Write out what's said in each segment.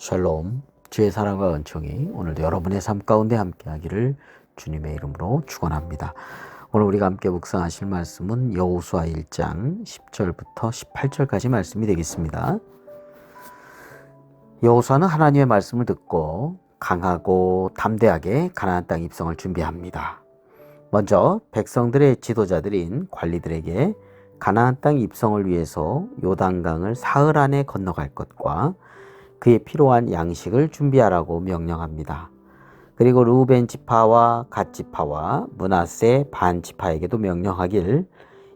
샬롬 주의 사랑과 은총이 오늘도 여러분의 삶 가운데 함께 하기를 주님의 이름으로 축원합니다. 오늘 우리가 함께 묵상하실 말씀은 여호수아 1장 10절부터 18절까지 말씀이 되겠습니다. 여호수아는 하나님의 말씀을 듣고 강하고 담대하게 가나안 땅 입성을 준비합니다. 먼저 백성들의 지도자들인 관리들에게 가나안 땅 입성을 위해서 요단강을 사흘 안에 건너갈 것과 그에 필요한 양식을 준비하라고 명령합니다. 그리고 루벤 지파와 갓 지파와 문하세 반 지파에게도 명령하길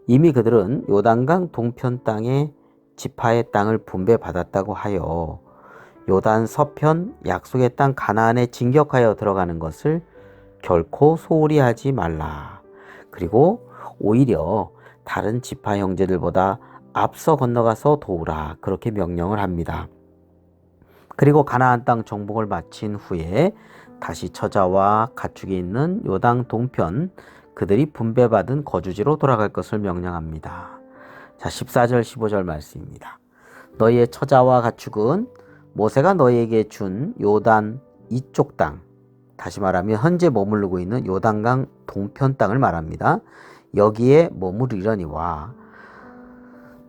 이미 그들은 요단강 동편 땅에 지파의 땅을 분배받았다고 하여 요단 서편 약속의 땅 가나안에 진격하여 들어가는 것을 결코 소홀히 하지 말라. 그리고 오히려 다른 지파 형제들보다 앞서 건너가서 도우라. 그렇게 명령을 합니다. 그리고 가나안 땅 정복을 마친 후에 다시 처자와 가축이 있는 요당 동편 그들이 분배받은 거주지로 돌아갈 것을 명령합니다. 자, 14절 15절 말씀입니다. 너희의 처자와 가축은 모세가 너희에게 준 요단 이쪽 땅 다시 말하면 현재 머무르고 있는 요단강 동편 땅을 말합니다. 여기에 머무르려니와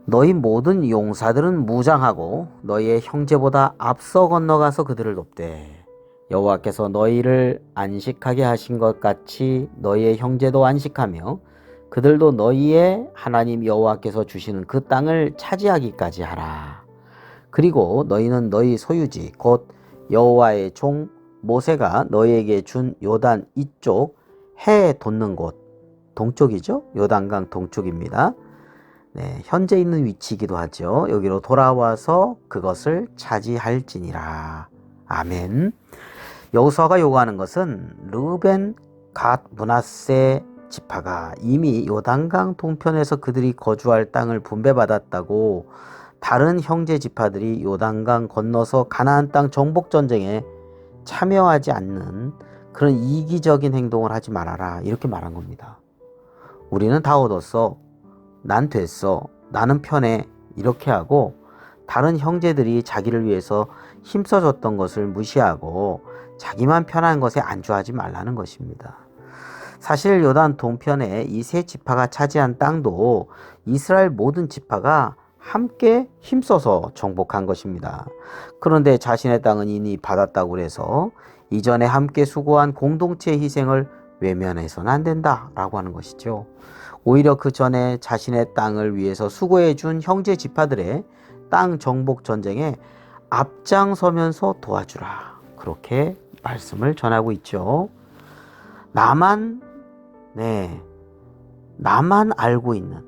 너희 모든 용사들은 무장하고 너희의 형제보다 앞서 건너가서 그들을 돕되 여호와께서 너희를 안식하게 하신 것 같이 너희의 형제도 안식하며 그들도 너희의 하나님 여호와께서 주시는 그 땅을 차지하기까지 하라. 그리고 너희는 너희 소유지 곧 여호와의 종 모세가 너희에게 준 요단 이쪽 해 돋는 곳 동쪽이죠. 요단강 동쪽입니다. 네, 현재 있는 위치이기도 하죠. 여기로 돌아와서 그것을 차지할지니라. 아멘. 여호수아가 요구하는 것은 르벤, 갓, 문하세 지파가 이미 요단강 동편에서 그들이 거주할 땅을 분배받았다고 다른 형제 지파들이 요단강 건너서 가나안 땅 정복 전쟁에 참여하지 않는 그런 이기적인 행동을 하지 말아라 이렇게 말한 겁니다. 우리는 다 얻었어. 난 됐어. 나는 편해. 이렇게 하고 다른 형제들이 자기를 위해서 힘써줬던 것을 무시하고 자기만 편한 것에 안주하지 말라는 것입니다. 사실 요단 동편에 이 세 지파가 차지한 땅도 이스라엘 모든 지파가 함께 힘써서 정복한 것입니다. 그런데 자신의 땅은 이미 받았다고 해서 이전에 함께 수고한 공동체의 희생을 외면해서는 안 된다 라고 하는 것이죠. 오히려 그 전에 자신의 땅을 위해서 수고해 준 형제 지파들의 땅 정복 전쟁에 앞장서면서 도와주라. 그렇게 말씀을 전하고 있죠. 나만 네. 나만 알고 있는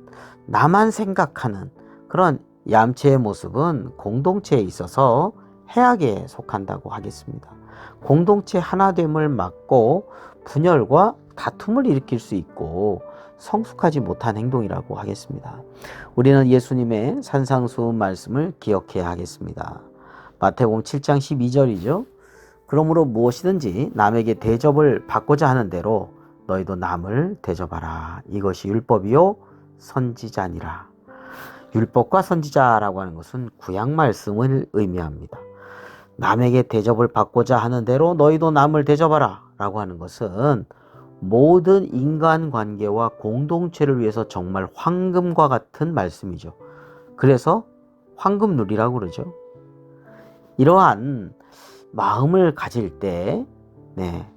나만 생각하는 그런 얌체의 모습은 공동체에 있어서 해악에 속한다고 하겠습니다. 공동체 하나됨을 막고 분열과 다툼을 일으킬 수 있고 성숙하지 못한 행동이라고 하겠습니다. 우리는 예수님의 산상수훈 말씀을 기억해야 하겠습니다. 마태복음 7장 12절이죠. 그러므로 무엇이든지 남에게 대접을 받고자 하는 대로 너희도 남을 대접하라. 이것이 율법이요 선지자니라. 율법과 선지자라고 하는 것은 구약 말씀을 의미합니다. 남에게 대접을 받고자 하는 대로 너희도 남을 대접하라. 라고 하는 것은 모든 인간 관계와 공동체를 위해서 정말 황금과 같은 말씀이죠. 그래서 황금룰이라고 그러죠. 이러한 마음을 가질 때, 네,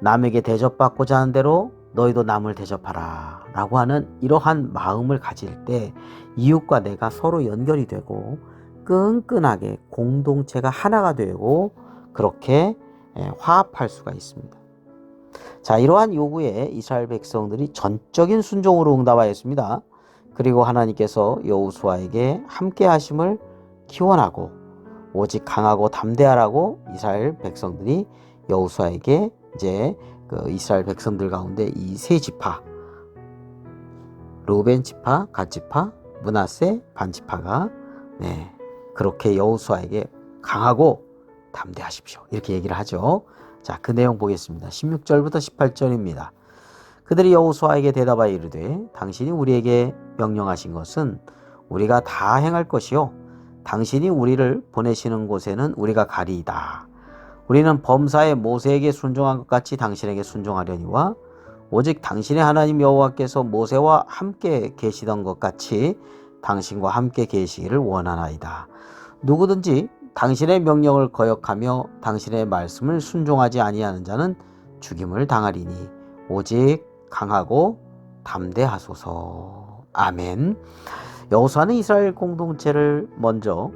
남에게 대접받고자 하는 대로 너희도 남을 대접하라. 라고 하는 이러한 마음을 가질 때 이웃과 내가 서로 연결이 되고 끈끈하게 공동체가 하나가 되고 그렇게 예, 화합할 수가 있습니다. 자, 이러한 요구에 이스라엘 백성들이 전적인 순종으로 응답하였습니다. 그리고 하나님께서 여호수아에게 함께 하심을 기원하고 오직 강하고 담대하라고 이스라엘 백성들이 여호수아에게 이제 그 이스라엘 백성들 가운데 이 세 지파 루벤 지파, 갓 지파, 문하세 반 지파가 네, 그렇게 여호수아에게 강하고 담대하십시오. 이렇게 얘기를 하죠. 자, 그 내용 보겠습니다. 16절부터 18절입니다. 그들이 여호수아에게 대답하여 이르되 당신이 우리에게 명령하신 것은 우리가 다 행할 것이요 당신이 우리를 보내시는 곳에는 우리가 가리이다. 우리는 범사에 모세에게 순종한 것 같이 당신에게 순종하려니와 오직 당신의 하나님 여호와께서 모세와 함께 계시던 것 같이 당신과 함께 계시기를 원하나이다. 누구든지 당신의 명령을 거역하며 당신의 말씀을 순종하지 아니하는 자는 죽임을 당하리니 오직 강하고 담대하소서. 아멘. 여호수아는 이스라엘 공동체를 먼저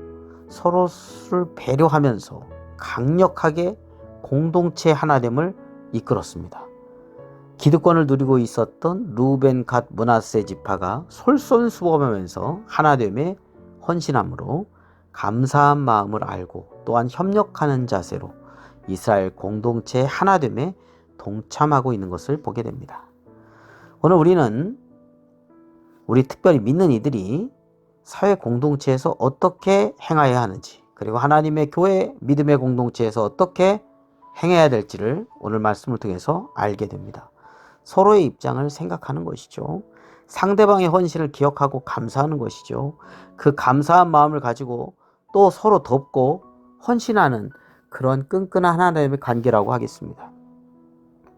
서로를 배려하면서 강력하게 공동체 하나됨을 이끌었습니다. 기득권을 누리고 있었던 루벤 갓 문하세 지파가 솔선수범하면서 하나됨에 헌신함으로 감사한 마음을 알고 또한 협력하는 자세로 이스라엘 공동체 하나됨에 동참하고 있는 것을 보게 됩니다. 오늘 우리는 우리 특별히 믿는 이들이 사회 공동체에서 어떻게 행해야 하는지 그리고 하나님의 교회 믿음의 공동체에서 어떻게 행해야 될지를 오늘 말씀을 통해서 알게 됩니다. 서로의 입장을 생각하는 것이죠. 상대방의 헌신을 기억하고 감사하는 것이죠. 그 감사한 마음을 가지고 또 서로 돕고 헌신하는 그런 끈끈한 하나님의 관계라고 하겠습니다.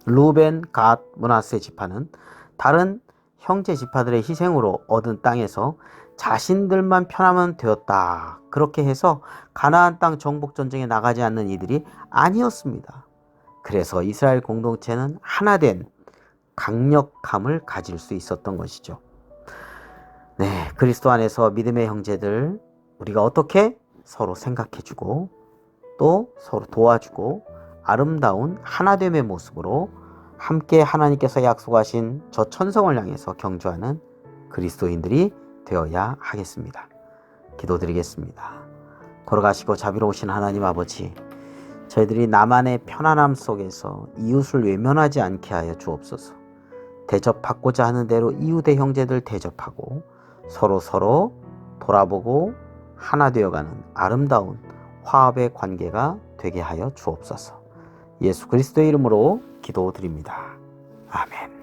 루벤, 갓, 문하세 지파는 다른 형제 지파들의 희생으로 얻은 땅에서 자신들만 편하면 되었다. 그렇게 해서 가나안 땅 정복 전쟁에 나가지 않는 이들이 아니었습니다. 그래서 이스라엘 공동체는 하나 된 강력함을 가질 수 있었던 것이죠. 네, 그리스도 안에서 믿음의 형제들 우리가 어떻게 서로 생각해주고 또 서로 도와주고 아름다운 하나됨의 모습으로 함께 하나님께서 약속하신 저 천성을 향해서 경주하는 그리스도인들이 되어야 하겠습니다. 기도드리겠습니다. 돌아가시고 자비로우신 하나님 아버지, 저희들이 나만의 편안함 속에서 이웃을 외면하지 않게 하여 주옵소서. 대접받고자 하는 대로 이웃의 형제들 대접하고 서로 서로 돌아보고 하나 되어가는 아름다운 화합의 관계가 되게 하여 주옵소서. 예수 그리스도의 이름으로 기도드립니다. 아멘.